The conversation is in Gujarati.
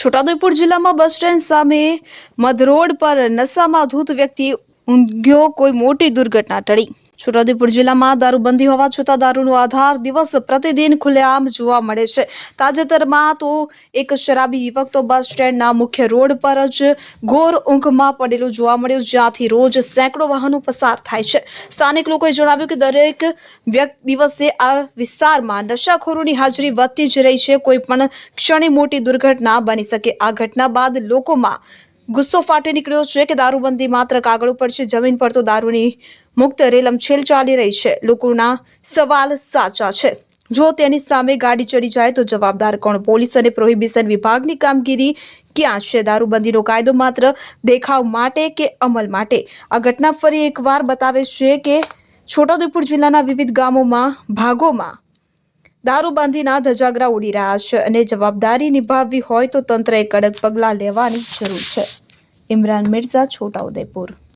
છોટાઉદેપુર જિલ્લામાં બસ સ્ટેન્ડ સામે મધરોડ પર નશામાં ધૂત વ્યક્તિ ઊંઘ્યો, કોઈ મોટી દુર્ઘટના ટળી. છોટાઉદેપુર જિલ્લામાં દારૂબંધી હોવા છતાં દારૂનો આધાર દિવસ પ્રતિદિન ખુલ્લેઆમ જોવા મળે છે. તાજેતરમાં તો એક શરાબી યુવક તો બસ સ્ટેન્ડના મુખ્ય રોડ પર જ ઘોર ઊંઘમાં પડેલો જોવા મળ્યો, જ્યાંથી રોજ સેંકડો વાહનો પસાર થાય છે. સ્થાનિક લોકોએ જણાવ્યું કે દરેક વ્યક્તિ દિવસે આ વિસ્તારમાં નશાખોરોની હાજરી વધતી જ રહી છે. કોઈ પણ ક્ષણે મોટી દુર્ઘટના બની શકે. આ ઘટના બાદ લોકોમાં ગુસ્સો ફાટી નીકળ્યો છે કે દારૂબંધી માત્ર કાગળ ઉપર છે, જમીન પર તો દારૂની મુક્ત રેલમછેલ ચાલી રહી છે. લોકોના સવાલ સાચા છે. જો તેની સામે ગાડી ચડી જાય તો જવાબદાર કોણ? પોલીસ અને પ્રોહિબિશન વિભાગની કામગીરી ક્યાં છે? દારૂબંધીનો કાયદો માત્ર દેખાવ માટે કે અમલ માટે? આ ઘટના ફરી એકવાર બતાવે છે કે છોટાઉદેપુર જિલ્લાના વિવિધ ગામોમાં, ભાગોમાં દારૂબંધીના ધજાગરા ઉડી રહ્યા છે અને જવાબદારી નિભાવવી હોય તો તંત્રએ કડક પગલાં લેવાની જરૂર છે. ઇમરાન મિર્ઝા છોટાઉદેપુર